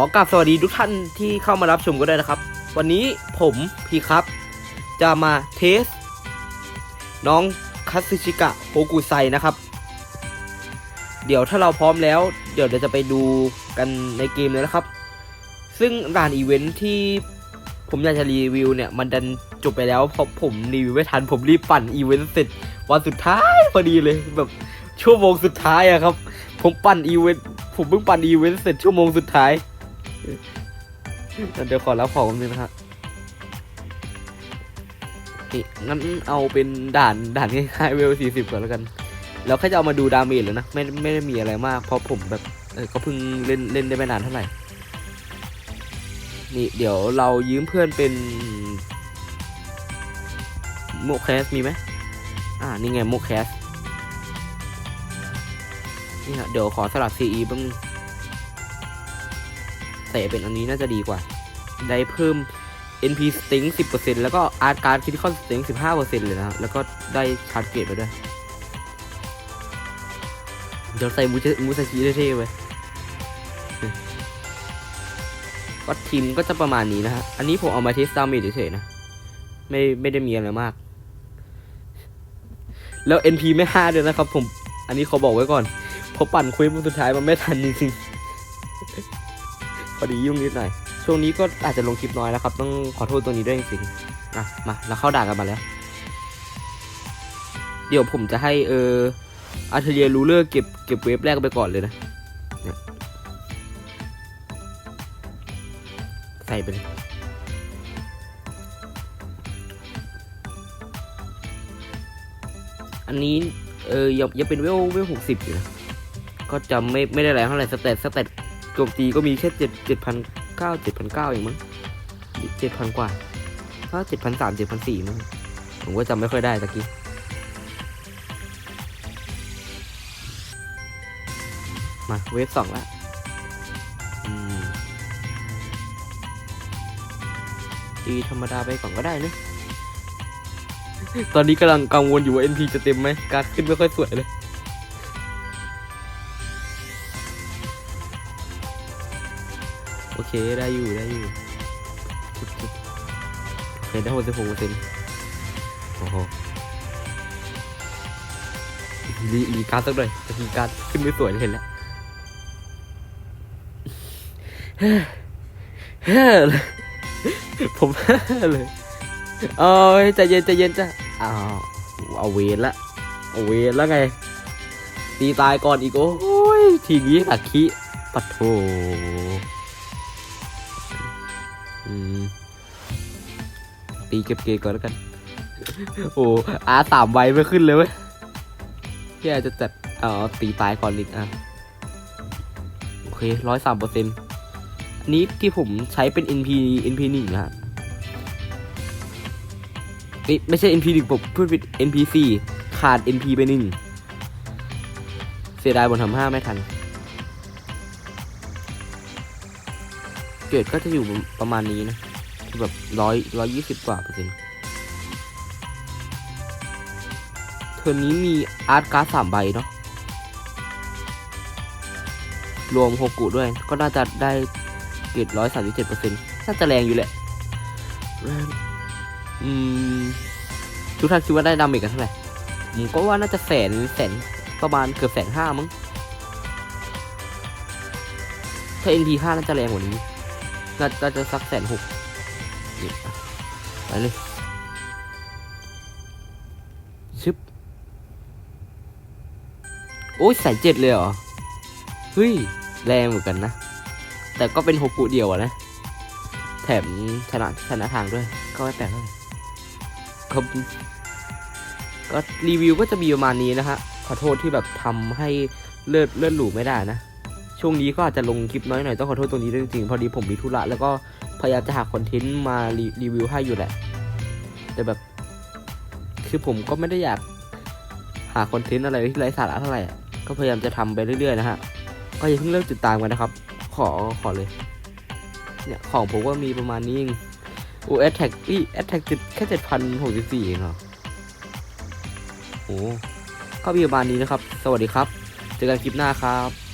ขอกราบสวัสดีทุกท่านที่เข้ามารับชมกันด้วยนะครับ วันนี้ผมพี่ครับ จะมาเทส น้องคัตสึชิกะโฮกุไซนะครับ เดี๋ยวถ้าเราพร้อมแล้ว เดี๋ยวเราจะไปดูกันในเกมเลยนะครับ ซึ่งด่านอีเวนท์ที่ผมอยากจะรีวิวเนี่ย มันดันจบไปแล้วเพราะผมรีวิวไม่ทันผมรีบปั่นอีเวนต์เสร็จวันสุดท้ายพอดีเลยแบบชั่วโมงสุดท้ายอะครับ ผมปั่นอีเวนต์ผมเพิ่งปั่นอีเวนต์เสร็จชั่วโมงสุดท้าย เดี๋ยวขอรับของแป๊บนึงนะฮะนี่งั้นเอาเป็นด่านด่านง่ายๆเวลสี่สิบก่อนแล้วกัน แล้วแค่จะเอามาดูดาเมจเลยนะ ไม่ไม่ได้มีอะไรมาก เพราะผมแบบเออก็เพิ่งเล่นเล่นได้ไม่นานเท่าไหร่ นี่เดี๋ยวเรายืมเพื่อนเป็นโมแคสมีไหมอ่า นี่ไงโมแคสนี่ฮะเดี๋ยวขอสลับ CE บ้าง ใส่เป็นอันนี้น่าจะดีกว่า ได้เพิ่ม NP Sting 10%แล้วก็ Art Card Critical Sting 15%เลยนะแล้วก็ได้ชาร์จเกตไปด้วย เดี๋ยวใส่มูมูซาชิเท่ๆไว้ก็ทีมก็จะประมาณนี้นะฮะ อันนี้ผมเอามาเทสตามเมจเฉยๆนะ ไม่ไม่ได้มีอะไรมาก แล้ว NP ไม่ห้าด้วยนะครับผม อันนี้เขาบอกไว้ก่อนเพราะปั่นคุยมันสุดท้ายมันไม่ทันจริงๆ พอดียุ่งนิดหน่อย ช่วงนี้ก็อาจจะลงคลิปน้อยนะครับ ต้องขอโทษตรงนี้ด้วยจริงๆอะมาเราเข้าด่ากันมาแล้ว เดี๋ยวผมจะให้เอออาร์เทเรียรูเลอร์เก็บเก็บเวฟแรกไปก่อนเลยนะ ใส่ไปเลยอันนี้เออยังยังเป็นเวลเวลหกสิบอยู่นะ ก็จะไม่ไม่ได้แรงเท่าไหร่สเตตสเตต จมตีก็มีแค่เจ็ดเจ็ดพันเก้าเจ็ดพันเก้าเองมั้งเจ็ดพันกว่าถ้าเจ็ดพันสามเจ็ดพันสี่มั้งผมก็จำไม่ค่อยได้ตะกี้มาเวฟสองละตีธรรมดาไปก่อนก็ได้นะ ตอนนี้กำลังกังวลอยู่ว่า NP จะเต็มไหม การดขึ้นไม่ค่อยสวยเลย เคได้อยู่ได้อยู่จุดๆโอเคได้หกสิบหกเปอร์เซ็นต์โอ้โหรีรีการ์ดสักหน่อยตะกี้การ์ดขึ้นไม่สวยเลยเห็นแล้วเฮ้เฮ้เลยผมเฮ้เลยเอ้ยใจเย็นใจเย็นจ้ะอ้าวเอาเวรละเอาเวรล้วไงตีตายก่อนอีกโอ้ยทีนี้อักคิปัดโถ ตีเก็บเกย์ก่อนแล้วกัน โอ้อาสามใบไม่ขึ้นเลยเว้ยแย่จะจัดอ๋อตีตายก่อนอีกอะ โอเคร้อยสามเปอร์เซ็นต์นี้ที่ผมใช้เป็น NP NP หนึ่งนะฮะเอ้ยไม่ใช่ NP หนึ่งผมพูดผิด NP สี่ขาด NP ไปหนึ่งเสียดายบนทำห้าไม่ทัน เกรดก็จะอยู่ประมาณนี้นะคือแบบร้อยร้อยยี่สิบกว่าเปอร์เซ็นต์เทอนี้มีอาร์ตการ์ดสามใบเนาะรวมโฮกุด้วย ก็น่าจะได้เกรดร้อยสามสิบเจ็ดเปอร์เซ็นต์น่าจะแรงอยู่แหละอืมทุกท่านคิดว่าได้ดาเมจกันเท่าไหร่ผมก็ว่าน่าจะแสนแสนประมาณเกือบแสนห้ามั้งถ้า NP ห้าน่าจะแรงกว่านี้ น่าน่าจะสักแสนหกไปเลยชึบโอ้ยแสนเจ็ดเลยเหรอ เฮ้ย แรงเหมือนกันนะ แต่ก็เป็นโฮกุเดียวอะนะ แถมชนะชนะทางด้วย ก็ไม่แปลกเท่าไหร่ก็ก็รีวิวก็จะมีประมาณนี้นะฮะขอโทษที่แบบทำให้เลือดเลือดหลูไม่ได้นะ ช่วงนี้ก็อาจจะลงคลิปน้อยหน่อยต้องขอโทษตรงนี้ด้วยจริงๆพอดีผมมีธุระแล้วก็พยายามจะหาคอนเทนต์มารีรีวิวให้อยู่แหละ แต่แบบ คือผมก็ไม่ได้อยากหาคอนเทนต์อะไรที่ไร้สาระเท่าไหร่ก็พยายามจะทำไปเรื่อยๆนะฮะก็อย่าเพิ่งเลิกติดตามกันนะครับ ขอขอเลย เนี่ยของผมก็มีประมาณนี้เองโอ้แอตแทกอี่แอตแทกติดแค่เจ็ดพันหกสิบสี่เองเหรอโอ้ก็มีประมาณนี้นะครับ สวัสดีครับ เจอกันคลิปหน้าครับ